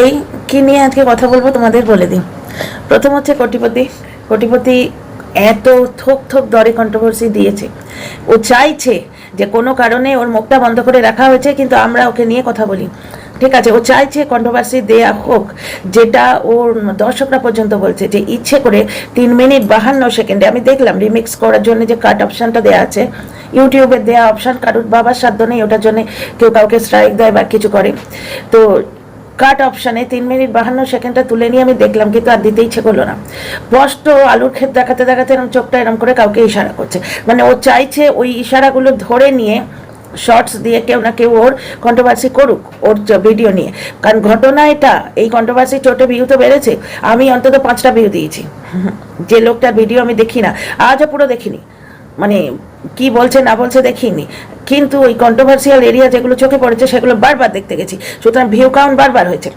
এই কি নিয়ে আজকে কথা বলব তোমাদের বলে দিই। প্রথম হচ্ছে কোটিপতি। কোটিপতি এত থোক থোক দরে কন্ট্রোভার্সি দিয়েছে। ও চাইছে যে কোনো কারণে ওর মুখটা বন্ধ করে রাখা হয়েছে, কিন্তু আমরা ওকে নিয়ে কথা বলি। ঠিক আছে, ও চাইছে কন্ট্রোভার্সি দেয়া হোক, যেটা ওর দর্শকরা পর্যন্ত বলছে যে ইচ্ছে করে তিন মিনিট বাহান্ন সেকেন্ডে, আমি দেখলাম রিমিক্স করার জন্য যে কাট অপশানটা দেওয়া আছে, ইউটিউবে দেওয়া অপশন কারুর বাবার সাধ্য নেই, ওটার জন্য কেউ কাউকে স্ট্রাইক দেয় বা কিছু করে। তো কাট অপশানে তিন মিনিট বাহান্ন সেকেন্ডটা তুলে নিয়ে আমি দেখলাম, কিন্তু আর দিতে ইচ্ছে করল না। স্পষ্ট আলুর ক্ষেত দেখাতে দেখাতে এরকম চোখটা এরকম করে কাউকে ইশারা করছে। মানে ও চাইছে ওই ইশারাগুলো ধরে নিয়ে শর্টস দিয়ে কেউ না কেউ ওর কন্ট্রোভার্সি করুক, ওর ভিডিও নিয়ে। কারণ ঘটনা এটা, এই কন্ট্রোভার্সি চোটে ভিউ তো বেড়েছে, আমি অন্তত পাঁচটা ভিউ দিয়েছি। যে লোকটার ভিডিও আমি দেখি না, আজও পুরো দেখিনি। মানে কি বলছে, না বলছে দেখিনি। কিন্তু ওই কন্ট্রোভার্সিয়াল এরিয়া যেগুলো চোখে পড়েছে, সেগুলো বারবার দেখতে গেছি। সুতরাং ভিউ কাউন্ট বারবার হয়েছে।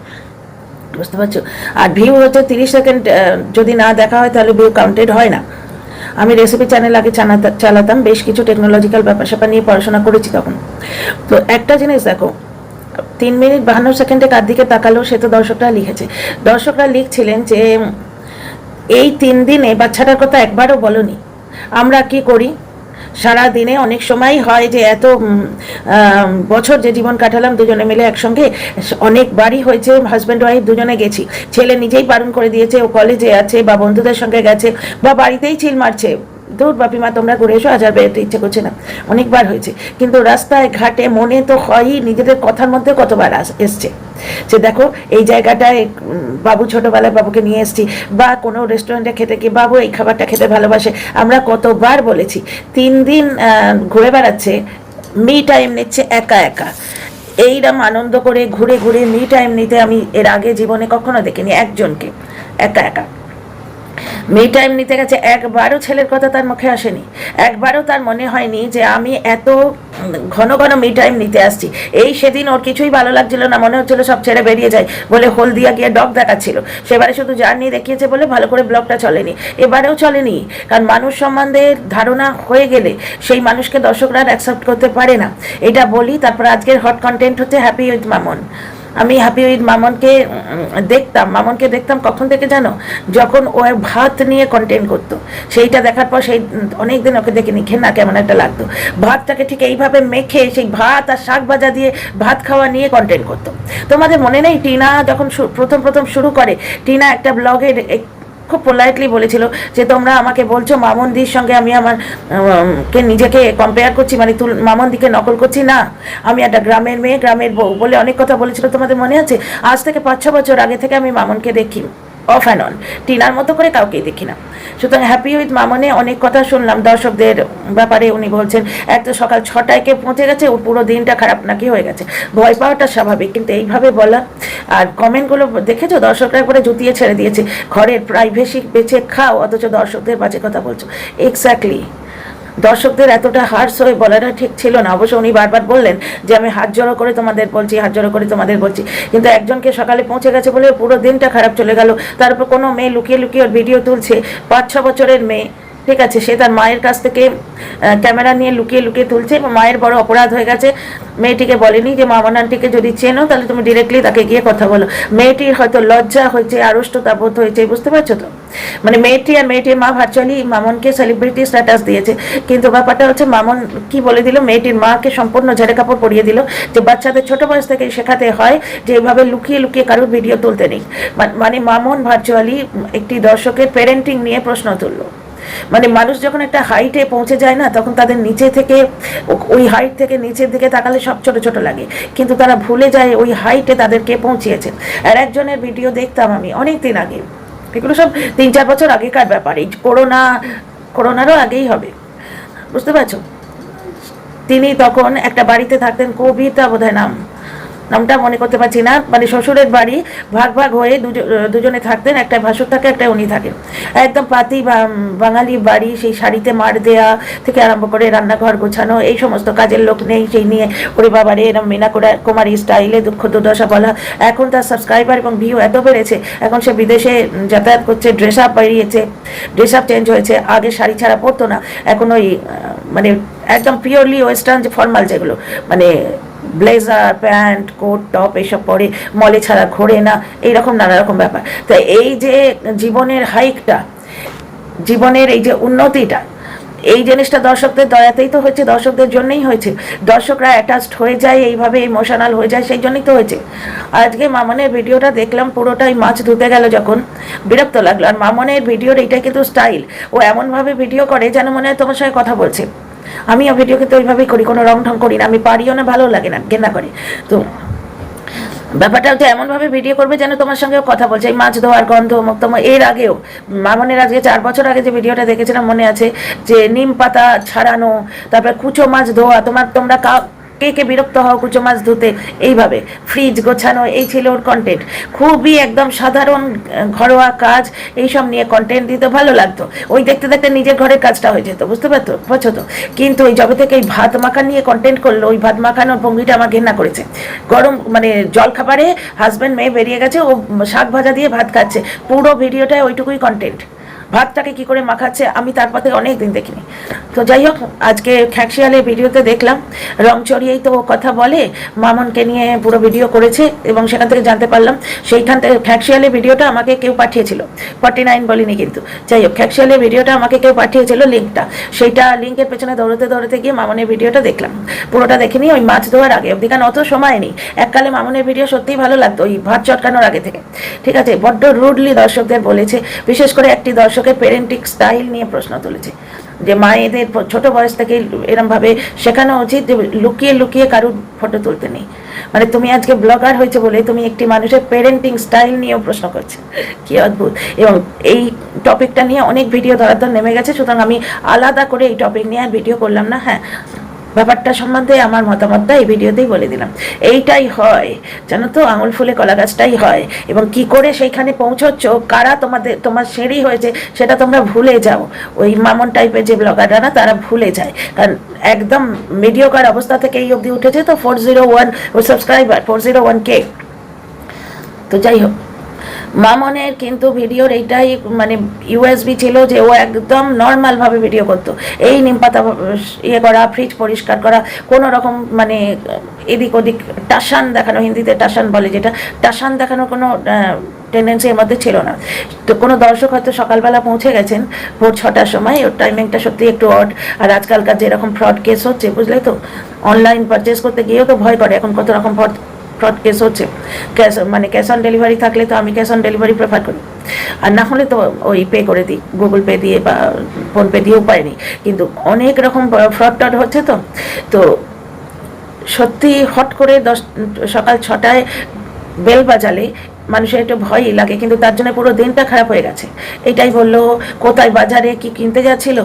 বুঝতে পারছ? আর ভিউ হচ্ছে তিরিশ সেকেন্ড যদি না দেখা হয়, তাহলে ভিউ কাউন্টেড হয় না। আমি রেসিপি চ্যানেল আগে চালাতা- চালাতাম, বেশ কিছু টেকনোলজিক্যাল ব্যাপার স্যাপার নিয়ে পড়াশোনা করেছি তখন। তো একটা জিনিস দেখো, তিন মিনিট বাহান্ন সেকেন্ডে কার দিকে তাকালো, সে তো দর্শকরা লিখেছে। দর্শকরা লিখছিলেন যে, এই তিন দিনে বাচ্চাটার কথা একবারও বলনি। আমরা কি করি? সারা দিনে অনেক সময় হয় যে এত বছর যে জীবন কাটালাম দুজনে মিলে একসঙ্গে, অনেকবারই হয়েছে হাজব্যান্ড ওয়াইফ দুজনে গেছি। ছেলে নিজেই বারণ করে দিয়েছে, ও কলেজে আছে বা বন্ধুদের সঙ্গে গেছে বা বাড়িতেই চিল মারছে দূর বাপিমা তোমরা ঘুরে এসো, আজ আর বেরোতে ইচ্ছে করছে না। অনেকবার হয়েছে। কিন্তু রাস্তায়, ঘাটে, মনে তো হয়ই নিজেদের কথার মধ্যে কতবার এসছে। যে দেখো, এই জায়গাটায় বাবু ছোটবেলায় বাবুকে নিয়ে এসেছি, বা কোনো রেস্টুরেন্টে খেতে কি বাবু এই খাবারটা খেতে ভালোবাসে। আমরা কতবার বলেছি, তিন দিন ঘুরে বেড়াচ্ছে মি টাইম নিচ্ছে একা একা। এইরম আনন্দ করে ঘুরে ঘুরে মি টাইম নিতে আমি এর আগে জীবনে কখনো দেখিনি একজনকে, একা একা। মি টাইম নিতে গেছে একবারও ছেলের কথা তার মুখে আসেনি। একবারও তার মনে হয়নি যে আমি এত ঘন ঘন মি টাইম নিতে আসছি। এই সেদিন ওর কিছুই ভালো লাগছিল না, মনে হচ্ছিল সব ছেড়ে বেরিয়ে যায় বলে হলদিয়া গিয়ে ডগ দেখাচ্ছিল। সেবারে শুধু জার্নি দেখিয়েছে বলে ভালো করে ব্লগটা চলেনি। এবারেও চলেনি, কারণ মানুষ সম্বন্ধে ধারণা হয়ে গেলে সেই মানুষকে দর্শকরা অ্যাকসেপ্ট করতে পারে না। এটা বলি, তারপর আজকের হট কন্টেন্ট হচ্ছে হ্যাপি উইথ মামন আমি হ্যাপি উইথ মামনকে দেখতাম মামনকে দেখতাম কখন থেকে জানো? যখন ও ভাত নিয়ে কন্টেন্ট করতো। সেইটা দেখার পর সেই, অনেক দিন ওকে দেখে নিখে না কেমন একটা লাগতো। ভাতটাকে ঠিক এইভাবে মেখে সেই ভাত আর শাক ভাজা দিয়ে ভাত খাওয়া নিয়ে কন্টেন্ট করতো। তোমাদের মনে নেই? টিনা যখন প্রথম প্রথম শুরু করে, টিনা একটা ব্লগে খুব পোলাইটলি বলেছিল যে, তোমরা আমাকে বলছো মামনদির সঙ্গে আমি আমার কে নিজেকে কম্পেয়ার করছি মানে তুল, মামনদিকে নকল করছি না। আমি একটা গ্রামের মেয়ে, গ্রামের বউ বলে অনেক কথা বলেছিল। তোমাদের মনে আছে? আজ থেকে পাঁচ ছ বছর আগে থেকে আমি মামনকে দেখি। অফ অ্যান্ড অন টিনার মতো করে কাউকেই দেখি না। সুতরাং হ্যাপি উইথ মামনে অনেক কথা শুনলাম। দর্শকদের ব্যাপারে উনি বলছেন, এক তো সকাল ছটায় কে পৌঁছে গেছে ওর পুরো দিনটা খারাপ নাকি হয়ে গেছে। ভয় পাওয়াটা স্বাভাবিক, কিন্তু এইভাবে বলা আর কমেন্টগুলো দেখেছ? দর্শকরা একবারে জুতিয়ে ছেড়ে দিয়েছে। ঘরের প্রাইভেসি বেছে খাও, অথচ দর্শকদের বাজে কথা বলছো। এক্স্যাক্টলি দর্শকদের এতটা হার্স হয়ে বলাটা ঠিক ছিল না। অবশ্য উনি বারবার বললেন যে, আমি হাত জড়ো করে তোমাদের বলছি, হাত জড়ো করে তোমাদের বলছি। কিন্তু একজনকে সকালে পৌঁছে গেছে বলে পুরো দিনটা খারাপ চলে গেল। তারপর কোনো মেয়ে লুকিয়ে লুকিয়ে ওর ভিডিও তুলছে। পাঁচ ছ বছরের মেয়ে। ঠিক আছে, সে তার মায়ের কাছ থেকে ক্যামেরা নিয়ে লুকিয়ে লুকিয়ে তুলছে এবং মায়ের বড় অপরাধ হয়ে গেছে। মেয়েটিকে বলেনি যে আন্টিকে যদি চেনো, তাহলে তুমি ডিরেক্টলি তাকে গিয়ে কথা বলো। মেয়েটির হয়তো লজ্জা হয়েছে আড়ষ্টতা বোধ হয়েছে, বুঝতে পারছ তো? মানে মেয়েটি আর মেয়েটির মা ভার্চুয়ালি মামনকে সেলিব্রিটি স্ট্যাটাস দিয়েছে। কিন্তু ব্যাপারটা হচ্ছে, মামন কি বলে দিল? মেয়েটির মাকে সম্পূর্ণ ঝেড়ে কাপড় পরিয়ে দিল যে, বাচ্চাদের ছোট বয়স থেকে শেখাতে হয় যে, এভাবে লুকিয়ে লুকিয়ে কারোর ভিডিও তুলতে নেই। মানে মামন ভার্চুয়ালি একটি দর্শকের প্যারেন্টিং নিয়ে প্রশ্ন তুললো। মানে মানুষ যখন একটা হাইটে পৌঁছে যায় না, তখন তাদের নিচে থেকে, ওই হাইট থেকে নিচের দিকে তাকালে সব ছোট ছোট লাগে। কিন্তু তারা ভুলে যায় ওই হাইটে তাদেরকে পৌঁছিয়েছে আর একজনের ভিডিও দেখতাম আমি অনেক দিন আগে। এগুলো সব তিন চার বছর আগেকার ব্যাপার। এই করোনা করোনারও আগেই হবে। বুঝতে পারছ? তিনি তখন একটা বাড়িতে থাকতেন, কবিতা বোধহয় নাম। নামটা মনে করতে পারছি না। মানে শ্বশুরের বাড়ি ভাগ ভাগ হয়ে দুজ- দুজনে থাকতেন, একটা ভাসুর থাকে, একটা উনি থাকেন। একদম পাতি বাঙালি বাড়ি, সেই শাড়িতে মার দেয়া থেকে আরম্ভ করে রান্নাঘর গোছানো, এই সমস্ত কাজের লোক নেই, সেই নিয়ে ওরে বাবারে, এরম মিনা কুমারী স্টাইলে দুঃখ দুর্দশা বলা। এখন তার সাবস্ক্রাইবার এবং ভিউ এত বেড়েছে, এখন সে বিদেশে যাতায়াত করছে ড্রেস আপ বেরিয়েছে ড্রেস আপ চেঞ্জ হয়েছে, আগে শাড়ি ছাড়া পরতো না, এখন ওই মানে একদম পিওরলি ওয়েস্টার্ন যে ফর্মাল যেগুলো মানে ব্লেজার, প্যান্ট, কোট, টপ এসব পরে মলে ছাড়া ঘোরে না, এইরকম নানা রকম ব্যাপার। তো এই যে জীবনের হাইকটা, জীবনের এই যে উন্নতিটা, এই জিনিসটা দর্শকদের দয়াতেই তো হয়েছে, দর্শকদের জন্যই হয়েছে। দর্শকরা অ্যাটাচড হয়ে যায়, এইভাবে ইমোশনাল হয়ে যায়, সেই জন্যই তো হয়েছে। আজকে মামনের ভিডিওটা দেখলাম, পুরোটাই মাছ ধুতে গেল যখন। বিরক্ত লাগল। আর মামনের ভিডিওর এইটা কিন্তু স্টাইল ও এমনভাবে ভিডিও করে যেন মনে হয় তোমার সঙ্গে কথা বলছে। আমিও ভিডিও কিন্তু ওইভাবেই করি, কোনো রং ঢং করি না, আমি পারিও না ভালো লাগে না কেনা করে। তো ব্যাপারটা হচ্ছে এমনভাবে ভিডিও করবে যেন তোমার সঙ্গে কথা বলছে। এই মাছ ধোয়ার গন্ধ মুখ এর আগেও, মামনের আজকে চার বছর আগে যে ভিডিওটা দেখেছিলাম, মনে আছে যে নিম পাতা ছাড়ানো, তারপরে কুচো মাছ ধোয়া, তোমার, তোমরা কা কে বিরক্ত হও কুচো মাছ ধুতে? এইভাবে। ফ্রিজ গোছানো, এই ছিল ওর কন্টেন্ট খুবই একদম সাধারণ ঘরোয়া কাজ, এইসব নিয়ে কন্টেন্ট দিতে ভালো লাগতো। ওই দেখতে দেখতে নিজের ঘরের কাজটা হয়ে যেত, বুঝতে পারতো? তো? কিন্তু ওই যবে থেকে এই ভাত মাখা নিয়ে কন্টেন্ট করল, ওই ভাত মাখানোর ভঙ্গিটা আমার ঘেন্না করেছে। গরম মানে জল খাবারে হাজব্যান্ড মেয়ে বেরিয়ে গেছে, ও শাক ভাজা দিয়ে ভাত খাচ্ছে। পুরো ভিডিওটায় ওইটুকুই কন্টেন্ট ভাতটাকে কি করে মাখাচ্ছে আমি তারপর থেকে অনেক দিন দেখিনি। তো যাই হোক, আজকে খ্যাকশিয়ালের ভিডিওতে দেখলাম, রং চড়িয়েই তো কথা বলে, মামনকে নিয়ে পুরো ভিডিও করেছে এবং সেখান থেকে জানতে পারলাম সেইখান থেকে খ্যাকশিয়ালের ভিডিওটা আমাকে কেউ পাঠিয়েছিল। ফর্টি নাইন বলিনি কিন্তু। যাই হোক, খ্যাকশিয়ালের ভিডিওটা আমাকে কেউ পাঠিয়েছিল লিঙ্কটা। সেইটা লিঙ্কের পেছনে দৌড়তে দৌড়তে গিয়ে মামনের ভিডিওটা দেখলাম। পুরোটা দেখিনি ওই মাছ ধোয়ার আগে অবধি, কারণ অত সময় নেই। এককালে মামনের ভিডিও সত্যিই ভালো লাগতো, ওই ভাত চটকানোর আগে থেকে। ঠিক আছে, বড্ড রুডলি দর্শকদের বলেছে, বিশেষ করে একটি দর্শকের পেরেন্টিক স্টাইল নিয়ে প্রশ্ন তুলেছে। যে মায়েদের ছোট বয়স থেকে এরমভাবে শেখানো উচিত যে লুকিয়ে লুকিয়ে কারুর ফটো তুলতে নেই। মানে তুমি আজকে ব্লগার হয়েছে বলে তুমি একটি মানুষের পেরেন্টিং স্টাইল নিয়েও প্রশ্ন করছ। কি অদ্ভুত। এবং এই টপিকটা নিয়ে অনেক ভিডিও ধরাধর নেমে গেছে, সুতরাং আমি আলাদা করে এই টপিক নিয়ে আর ভিডিও করলাম না। হ্যাঁ ব্যাপারটা সম্বন্ধে আমার মতামতটা এই ভিডিওতেই বলে দিলাম। এইটাই হয়, জানো তো? আঙুল ফুলে কলা গাছটাই হয়। এবং কি করে সেইখানে পৌঁছচ্ছ? কারা তোমাদের, তোমার সিঁড়ি হয়েছে, সেটা তোমরা ভুলে যাও। ওই মামন টাইপের যে ব্লগাররা না, তারা ভুলে যায়। কারণ একদম মিডিওকার অবস্থা থেকে এই অবধি উঠেছে তো? Four zero one subscriber four zero one কে তো যাই হোক। মামনের কিন্তু ভিডিওর এইটাই মানে ইউএসবি ছিল যে ও একদম নর্মালভাবে ভিডিও করতো। এই নিম পাতা ইয়ে করা ফ্রিজ পরিষ্কার করা, কোনো রকম মানে এদিক ওদিক টাসান দেখানো, হিন্দিতে টাসান বলে যেটা টাসান দেখানোর কোনো টেন্ডেন্সি এর মধ্যে ছিল না। তো কোনো দর্শক হয়তো সকালবেলা পৌঁছে গেছেন ভোর ছটার সময়, ওর টাইমিংটা সত্যি একটু অড আর আজকালকার যেরকম ফ্রড কেস হচ্ছে, বুঝলে তো? অনলাইন পারচেস করতে গিয়েও তো ভয় করে, এখন কত রকম ফ্রড ফ্রড কেস হচ্ছে। ক্যাশ মানে ক্যাশ অন ডেলিভারি থাকলে তো আমি ক্যাশ অন ডেলিভারি প্রেফার করি। আর না হলে তো ওই পে করে দিই গুগল পে দিয়ে বা ফোনপে দিয়েও পাইনি কিন্তু অনেক রকম ফ্রড টড হচ্ছে তো। তো সত্যি হট করে দশ, সকাল ছটায় বেল বাজালে মানুষের একটু ভয়ই লাগে, কিন্তু তার জন্য পুরো দিনটা খারাপ হয়ে গেছে। এটাই বলল, কোথায় বাজারে কি কিনতে যাচ্ছিল?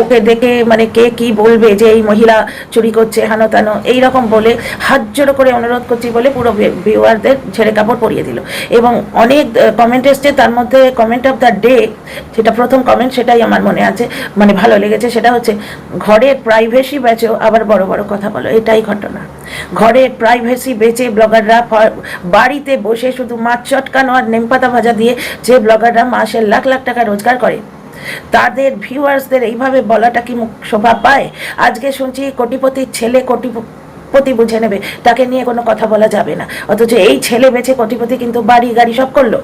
ওকে দেখে মানে কে কি বলবে যে এই মহিলা চুরি করছে, হানো তানো, এইরকম বলে হাত জোড়ো করে অনুরোধ করছি বলে পুরো ভিউয়ারদের ছেড়ে কাপড় পরিয়ে দিল। এবং অনেক কমেন্ট এসছে, তার মধ্যে কমেন্ট অফ দ্য ডে যেটা প্রথম কমেন্ট সেটাই আমার মনে আছে মানে ভালো লেগেছে, সেটা হচ্ছে, ঘরের প্রাইভেসি বেচো আবার বড় বড় কথা বলো, এটাই ঘটনা। ঘরের প্রাইভেসি বেচে ব্লগাররা বাড়িতে বসে শুধু মাছ চটকানো আর নেমপাতা ভাজা দিয়ে যে ব্লগাররা মাসে লাখ লাখ টাকা রোজগার করে, তাদের ভিউয়ার্সদের এইভাবে বলাটা কি শোভা পায়? আজকে শুনছি কোটিপতির ছেলে কোটিপতি বুঝে নেবে, তাকে নিয়ে কোনো কথা বলা যাবে না। অথচ এই ছেলে বেচে কোটিপতি কিন্তু বাড়ি গাড়ি সব করল,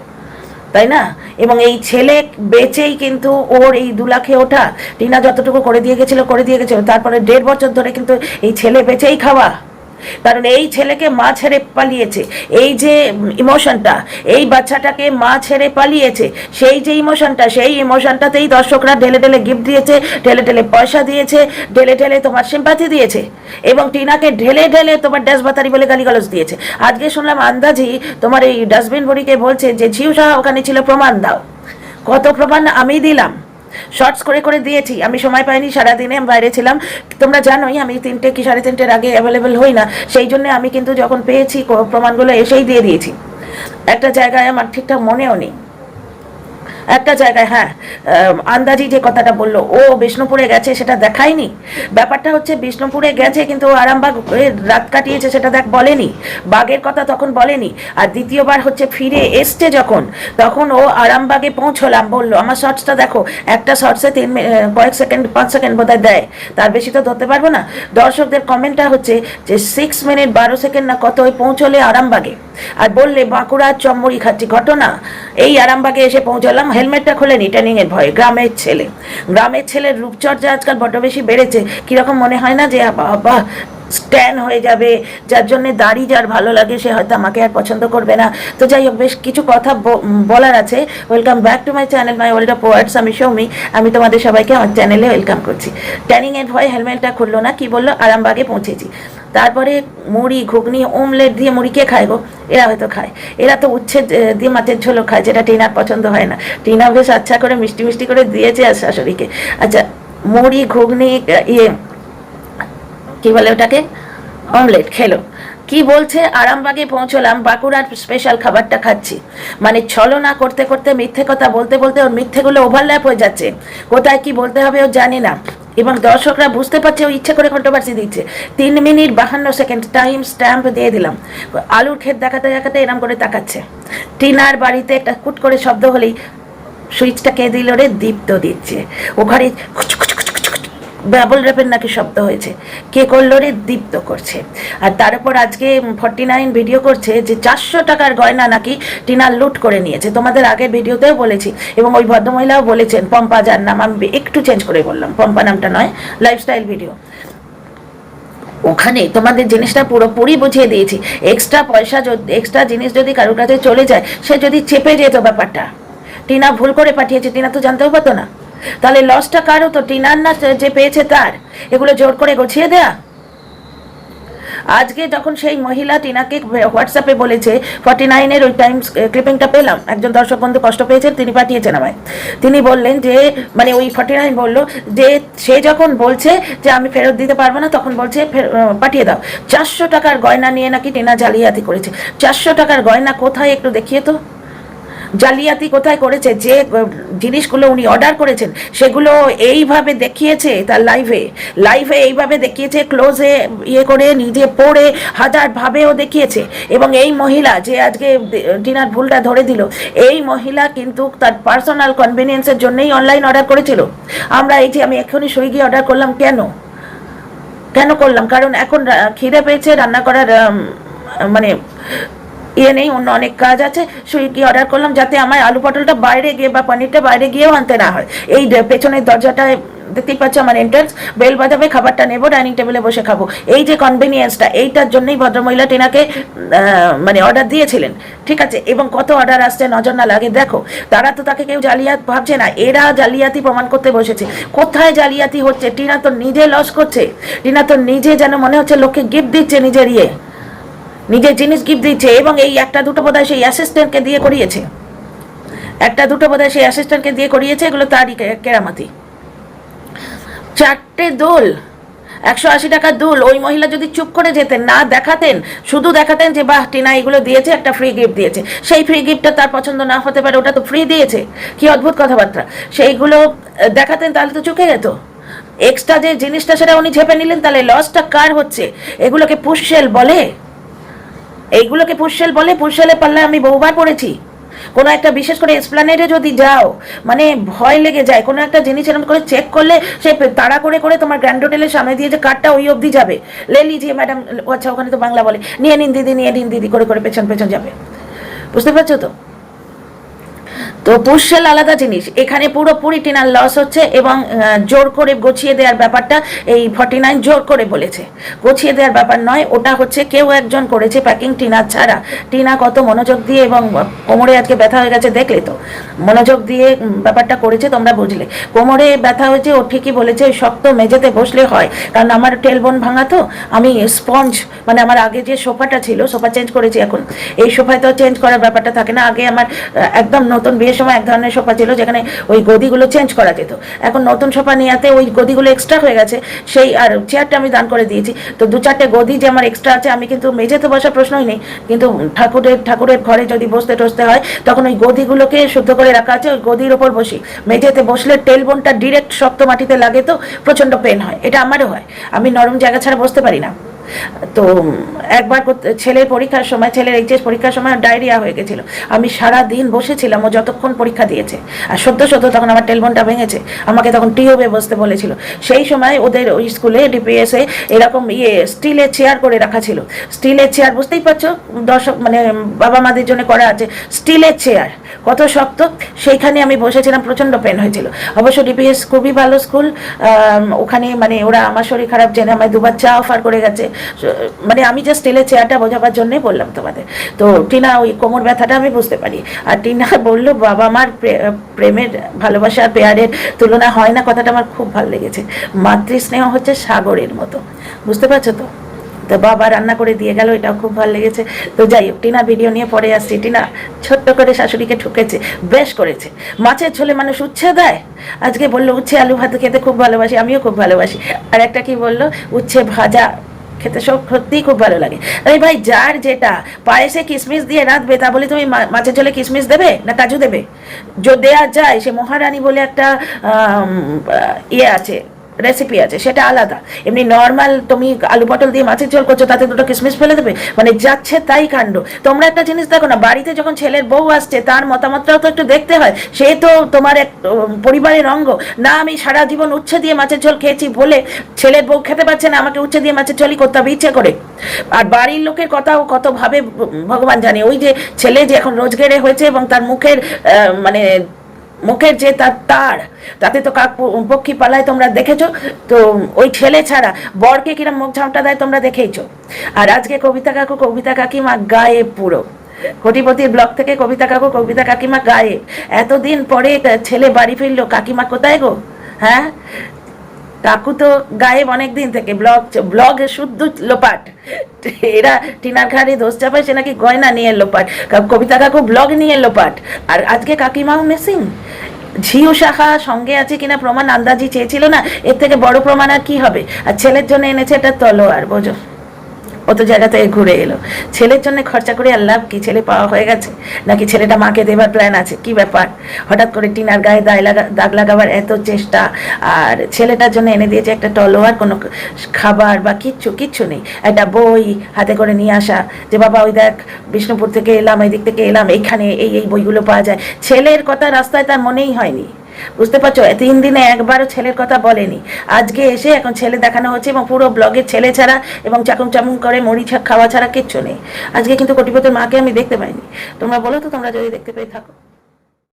তাই না? এবং এই ছেলে বেচেই কিন্তু ওর এই দু লাখে ওঠা। টিনা যতটুকু করে দিয়ে গেছিল, করে দিয়ে গেছিল, তারপরে দেড় বছর ধরে কিন্তু এই ছেলে বেচেই খাওয়া। কারণ এই ছেলেকে মা ছেড়ে পালিয়েছে। এই যে ইমোশনটা, এই বাচ্চাটাকে মা ছেড়ে পালিয়েছে, সেই যে ইমোশনটা, সেই ইমোশনটাতেই দর্শকরা ঢেলে ঢেলে গিফট দিয়েছে, ঢেলে ঢেলে পয়সা দিয়েছে, ঢেলে ঢেলে তোমার সিম্পাথি দিয়েছে এবং টিনাকে ঢেলে ঢেলে তোমার ড্যাসবাতারি বলে গালিগালাজ দিয়েছে। আজকে শুনলাম আন্দাজি তোমার এই ডাস্টবিন বড়িকে বলছে যে, ঝিউ সাহা, ওখানে ছিল প্রমাণ, দাও। কত প্রমাণ আমি দিলাম। শর্টস করে করে দিয়েছি। আমি সময় পাইনি, সারাদিনে বাইরে ছিলাম। তোমরা জানোই, আমি তিনটে কি সাড়ে তিনটের আগে অ্যাভেলেবেল হই না। সেই জন্য আমি কিন্তু যখন পেয়েছি প্রমাণগুলো এসেই দিয়ে দিয়েছি। একটা জায়গায় আমার ঠিকঠাক মনেও নেই। একটা জায়গায় হ্যাঁ আন্দাজি যে কথাটা বলল, ও বিষ্ণুপুরে গেছে সেটা দেখায়নি। ব্যাপারটা হচ্ছে বিষ্ণুপুরে গেছে কিন্তু আরামবাগ রাত কাটিয়েছে সেটা দেখ বলেনি। বাঘের কথা তখন বলেনি। আর দ্বিতীয়বার হচ্ছে ফিরে এসছে যখন, তখন ও আরামবাগে পৌঁছলাম, বলল, আমার শর্টসটা দেখো, একটা শর্টসে তিন কয়েক সেকেন্ড পাঁচ সেকেন্ড বোধহয় দেয়। তার বেশি তো ধরতে পারব না? দর্শকদের কমেন্টটা হচ্ছে যে সিক্স মিনিট বারো সেকেন্ড না কত পৌঁছলে আরামবাগে? আর বললে, বাঁকুড়ার চম্মড়ি খাচ্ছি ঘটনা, এই আরামবাগে এসে পৌঁছালাম হেলমেটটা খোলেনি ট্রেনিং এর ভয়ে। গ্রামের ছেলে। গ্রামের ছেলের রূপচর্চা আজকাল বড্ড বেশি বেড়েছে। কীরকম মনে হয় না যে বাবা স্ট্যান হয়ে যাবে, যার জন্য দাড়ি যার ভালো লাগে, সে হয়তো আমাকে আর পছন্দ করবে না। তো যাই হোক, বেশ কিছু কথা বলার আছে। Welcome back to my channel my world of words আমি সৌমি আমি তোমাদের সবাইকে আমার চ্যানেলে ওয়েলকাম করছি। ট্যানিং এর ভয়ে হেলমেটটা খুললো না, কি বলল? আরামবাগে পৌঁছেছি। তারপরে মুড়ি, ঘুগনি ওমলেট দিয়ে মুড়ি কে খায় গো? এরা হয়তো খায়। এরা তো উচ্ছে দিয়ে মাছের ঝোলও খায়, যেটা টিনার পছন্দ হয় না। টিনা বেশ আচ্ছা করে মিষ্টি মিষ্টি করে দিয়েছে আর শাশুড়িকে। আচ্ছা মুড়ি, ঘুগনি ইয়ে কি বলে ওটাকে? অমলেট খেলো। কি বলছে? আরামবাগে পৌঁছলাম, বাঁকুড়ার স্পেশাল খাবারটা খাচ্ছি। মানে ছলনা করতে করতে মিথ্যে কথা বলতে বলতে ওর মিথ্যেগুলো ওভারল্যাপ হয়ে যাচ্ছে। কোথায় কি বলতে হবে ও জানে না। এবং দর্শকরা বুঝতে পারছে ও ইচ্ছে করে কন্ট্রোভার্সি দিচ্ছে। তিন মিনিট বাহান্ন সেকেন্ড টাইম স্ট্যাম্প দিয়ে দিলাম। আলুর ক্ষেত দেখাতে দেখাতে এরম করে তাকাচ্ছে। টিনার বাড়িতে একটা কুট করে শব্দ হলেই সুইচটা কে দিল রে? দীপ্ত দিচ্ছে। ওখানে ব্যাবল র্যাপের নাকি শব্দ হয়েছে। কে করল রে? দীপ্ত করছে। আর তার উপর আজকে ফর্টি নাইন ভিডিও করছে যে চারশো টাকার গয়না নাকি টিনা লুট করে নিয়েছে। তোমাদের আগের ভিডিওতেও বলেছি এবং ওই ভদ্রমহিলাও বলেছেন, পম্পা যার নাম, আমি একটু চেঞ্জ করে বললাম। পম্পা নামটা নয় লাইফস্টাইল ভিডিও ওখানে তোমাদের জিনিসটা পুরোপুরি বুঝিয়ে দিয়েছি। এক্সট্রা পয়সা এক্সট্রা জিনিস যদি কারোর কাছে চলে যায়, সে যদি চেপে যেত ব্যাপারটা। টিনা ভুল করে পাঠিয়েছে, টিনা তো জানতেও পারতো না। তাহলে লসটা কারও তো টিনার না যে পেয়েছে তার? এগুলো জোর করে গুছিয়ে দেয়া? আজকে যখন সেই মহিলা টিনাকে হোয়াটসঅ্যাপে বলেছে, ফর্টি নাইনের ওই টাইম ক্লিপিংটা পেলাম, একজন দর্শক বন্ধু কষ্ট পেয়েছেন তিনি পাঠিয়েছেন আমায়। তিনি বললেন যে মানে ওই ফর্টি নাইন বলল যে, সে যখন বলছে যে, আমি ফেরত দিতে পারব না, তখন বলছে পাঠিয়ে দাও। চারশো টাকার গয়না নিয়ে নাকি টিনা জালিয়াতি করেছে। চারশো টাকার গয়না কোথায় একটু দেখিয়ে তো? জালিয়াতি কোথায় করেছে, যে জিনিসগুলো উনি অর্ডার করেছেন, সেগুলো এইভাবে দেখিয়েছে তার লাইভে লাইভে এইভাবে দেখিয়েছে ক্লোজে ইয়ে করে, নিজে পড়ে, হাজার ভাবেও দেখিয়েছে। এবং এই মহিলা যে আজকে ডিনার ভুলটা ধরে দিল, এই মহিলা কিন্তু তার পার্সোনাল কনভিনিয়েন্সের জন্যই অনলাইন অর্ডার করেছিল। আমরা এই যে, আমি এক্ষুনি সুইগি অর্ডার করলাম, কেন? কেন করলাম? কারণ এখন খিদে পেয়েছে রান্না করার মানে ইয়ে নেই, অন্য অনেক কাজ আছে। সুইগি অর্ডার করলাম যাতে আমার আলু পটলটা বাইরে গিয়ে বা পনিরটা বাইরে গিয়েও আনতে না হয়। এই পেছনের দরজাটায় দেখতেই পাচ্ছ আমার এন্ট্রান্স বেল বাজাবে, খাবারটা নেব ডাইনিং টেবিলে বসে খাব। এই যে কনভেনিয়েন্সটা এইটার জন্যই ভদ্রমহিলা টিনাকে মানে অর্ডার দিয়েছিলেন। ঠিক আছে, এবং কত অর্ডার আসছে নজর না লাগে। দেখো, তারা তো তাকে কেউ জালিয়াত ভাবছে না, এরা জালিয়াতি প্রমাণ করতে বসেছে। কোথায় জালিয়াতি হচ্ছে? টিনা তো নিজে লস করছে। টিনা তো নিজে যেন মনে হচ্ছে, লোককে গিফট দিচ্ছে নিজের ইয়ে। নিজের জিনিস গিফট দিচ্ছে এবং এই একটা দুটো বোধহয় সেই অ্যাসিস্ট্যান্টকে দিয়ে করিয়েছে। একটা দুটো বোধহয় সেই অ্যাসিস্ট্যান্টকে দিয়ে করিয়েছে, এগুলো তারই কেরামতি। চারটে দোল, একশো আশি টাকার দুল, ওই মহিলা যদি চুপ করে যেতেন, না দেখাতেন, শুধু দেখাতেন যে, বাহ, টিনা এগুলো দিয়েছে, একটা ফ্রি গিফট দিয়েছে। সেই ফ্রি গিফটটা তার পছন্দ না হতে পারে, ওটা তো ফ্রি দিয়েছে। কি অদ্ভুত কথাবার্তা। সেইগুলো দেখাতেন তাহলে তো চুকে যেত। এক্সট্রা যে জিনিসটা সেটা উনি ঝেপে নিলেন, তাহলে লসটা কার হচ্ছে? এগুলোকে পুষশেল বলে? এইগুলোকে পুষশেল বলে পুষশেলে পারলে আমি বহুবার পড়েছি। কোনো একটা বিশেষ করে এক্সপ্লানেটে যদি যাও মানে ভয় লেগে যায়, কোনো একটা জিনিস এরকম করে চেক করলে সে তাড়া করে করে তোমার গ্র্যান্ড হোটেলের সামনে দিয়ে যে কার্ডটা ওই অবধি যাবে। লে লিজিয়ে ম্যাডাম আচ্ছা ওখানে তো বাংলা বলে। নিয়ে নিন দিদি, নিয়ে নিন দিদি, করে করে পেছন পেছন যাবে। বুঝতে পারছ তো? তো পুষ্যেল আলাদা জিনিস। এখানে পুরোপুরি টিনার লস হচ্ছে এবং জোর করে গছিয়ে দেওয়ার ব্যাপারটা এই ফর্টি নাইন জোর করে বলেছে। গছিয়ে দেওয়ার ব্যাপার নয়, ওটা হচ্ছে কেউ একজন করেছে প্যাকিং টিনার ছাড়া। টিনা কত মনোযোগ দিয়ে এবং কোমরে আজকে ব্যথা হয়ে গেছে, দেখলে তো। মনোযোগ দিয়ে ব্যাপারটা করেছে, তোমরা বুঝলে। কোমরে ব্যথা হয়েছে, ও ঠিকই বলেছে ওই শক্ত মেঝেতে বসলে হয়। কারণ আমার টেলবোন ভাঙা তো, আমি স্পঞ্জ মানে আমার আগে যে সোফাটা ছিল, সোফা চেঞ্জ করেছি এখন। এই সোফায় তো চেঞ্জ করার ব্যাপারটা থাকে না। আগে আমার একদম নতুন বিয়ে বিয়ের সময় এক ধরনের সোফা ছিল যেখানে ওই গদিগুলো চেঞ্জ করা যেত। এখন নতুন সোফা নিয়েতে ওই গদিগুলো এক্সট্রা হয়ে গেছে। সেই আর চেয়ারটা আমি দান করে দিয়েছি। তো দু চারটে গদি যে আমার এক্সট্রা আছে, আমি কিন্তু মেঝেতে বসার প্রশ্নই নেই। কিন্তু ঠাকুরের ঠাকুরের ঘরে যদি বসতে টসতে হয়, তখন ওই গদিগুলোকে শুদ্ধ করে রাখা আছে, ওই গদির ওপর বসি। মেঝেতে বসলে টেলবোনটা ডিরেক্ট শক্ত মাটিতে লাগে তো প্রচণ্ড পেন হয়। এটা আমারও হয়। আমি নরম জায়গা ছাড়া বসতে পারি না। তো একবার ছেলের পরীক্ষার সময়, ছেলের এইচএস পরীক্ষার সময় ডায়রিয়া হয়ে গেছিল। আমি সারা দিন বসেছিলাম, ও যতক্ষণ পরীক্ষা দিয়েছে। আর সদ্য সদ্য তখন আমার টেলবনটা ভেঙেছে। আমাকে তখন টিউবে বসতে বলেছিল। সেই সময় ওদের ওই স্কুলে ডিপিএসে এরকম ইয়ে স্টিলের চেয়ার করে রাখা ছিল। স্টিলের চেয়ার বুঝতেই পারছ? দর্শক মানে বাবা মাদের জন্য করা আছে। স্টিলের চেয়ার কত শক্ত? সেইখানে আমি বসেছিলাম, প্রচণ্ড পেন হয়েছিল। অবশ্য ডিপিএস খুবই ভালো স্কুল। ওখানে মানে ওরা আমার শরীর খারাপ জেনে আমায় দুবার চা অফার করে গেছে। মানে আমি জাস্ট স্টিলের চেয়ারটা বোঝাবার জন্যই বললাম তোমাদের। তো টিনা, ওই কোমর ব্যথাটা আমি বুঝতে পারি। আর টিনা বলল, বাবা মার প্রে- প্রেমের ভালোবাসার পেয়ারের তুলনা হয় না। কথাটা আমার খুব ভালো লেগেছে। মাতৃস্নেহ হচ্ছে সাগরের মতো। বুঝতে পারছ তো? তো বাবা রান্না করে দিয়ে গেল, এটাও খুব ভালো লেগেছে। তো যাই হোক, টিনা ভিডিও নিয়ে পরে আসছি। টিনা ছোট্ট করে শাশুড়িকে ঠুকেছে, বেশ করেছে। মাছের ঝোলে মানুষ উচ্ছে দেয়? আজকে বলল, উচ্ছে আলু ভাত খেতে খুব ভালোবাসি, আমিও খুব ভালোবাসি। আর একটা কি বলল, উচ্ছে ভাজা খেতে সব সত্যিই খুব ভালো লাগে। তাই ভাই, যার যেটা, পায়েসে কিশমিশ দিয়ে রাঁধবে, তা বলে তুমি মাছের ঝোলে কিশমিশ দেবে না কাজু দেবে? যদি দেওয়া যায়, সে মহারানী বলে একটা ইয়ে আছে রেসিপি আছে, সেটা আলাদা। এমনি নর্মাল তুমি আলু পটল দিয়ে মাছের ঝোল করছ, তাতে দুটো কিশমিশ ফেলে দেবে? মানে যাচ্ছে তাই কাণ্ড। তোমরা একটা জিনিস দেখো না, বাড়িতে যখন ছেলের বউ আসছে, তার মতামতটাও তো একটু দেখতে হয়। সে তো তোমার এক পরিবারের অঙ্গ। না, আমি সারা জীবন উচ্ছে দিয়ে মাছের ঝোল খেয়েছি বলে ছেলের বউ খেতে পারছে না, আমাকে উচ্ছে দিয়ে মাছের ঝোলই করতে হবে, ইচ্ছে করে। আর বাড়ির লোকের কথাও কত ভাবে ভগবান জানে? ওই যে ছেলে যে এখন রোজগেরে হয়েছে এবং তার মুখের মানে মুখের যে তার তার, তাতে তো কাক পক্ষী পালায় তোমরা দেখেছ? তো ওই ছেলে ছাড়া বরকে কিরম মুখ ঝামটা দেয় তোমরা দেখেইছো? আর আজকে কবিতা কাকু, কবিতা কাকিমা গায়ে পুরো। কোটিপতির ব্লক থেকে কবিতা কাকু, কবিতা কাকিমা গায়ে। এতদিন পরে ছেলে বাড়ি ফিরলো, কাকিমা কোথায় গো? হ্যাঁ? কাকু তো গায়েব অনেকদিন থেকে, ব্লগ ব্লগ শুদ্ধ লোপাট। এরা টিনার ঘাড়ে দোষ চাপায়, সে নাকি গয়না নিয়ে লোপাট। কবিতা কাকু, ব্লগ নিয়ে লোপাট। আর আজকে কাকিমাও মিসিং ঝিউ শাখা সঙ্গে আছে কিনা প্রমাণ আন্দাজি চেয়েছিল না, এর থেকে বড় প্রমাণ আর কি হবে? আর ছেলের জন্য এনেছে এটা আর বোঝো। অত জায়গা থেকে ঘুরে এলো। ছেলের জন্য খরচা করে আর লাভ কি? ছেলে পাওয়া হয়ে গেছে? নাকি ছেলেটা মাকে দেবার প্ল্যান আছে? কি ব্যাপার? হঠাৎ করে টিনার গায়ে দায় লাগা, দাগ লাগাবার এত চেষ্টা, আর ছেলেটার জন্য এনে দিয়েছে একটা টলোয়ার কোনো খাবার বা কিচ্ছু কিচ্ছু নেই। একটা বই হাতে করে নিয়ে আসা, যে বাবা ওই দেখ, বিষ্ণুপুর থেকে এলাম এই দিক থেকে এলাম, এইখানে এই এই বইগুলো পাওয়া যায়। ছেলের কথা রাস্তায় তার মনেই হয়নি। বুঝতে পারছ? তিন দিনে একবারও ছেলের কথা বলেনি। আজকে এসে এখন ছেলে দেখানো হচ্ছে এবং পুরো ব্লগে ছেলে ছাড়া এবং চাকুম চামুম করে মরিচ খাওয়া ছাড়া কিচ্ছু নেই। আজকে কিন্তু কোটিপতির মাকে আমি দেখতে পাইনি। তোমরা বলো তো, তোমরা যদি দেখতে পেয়ে থাকো।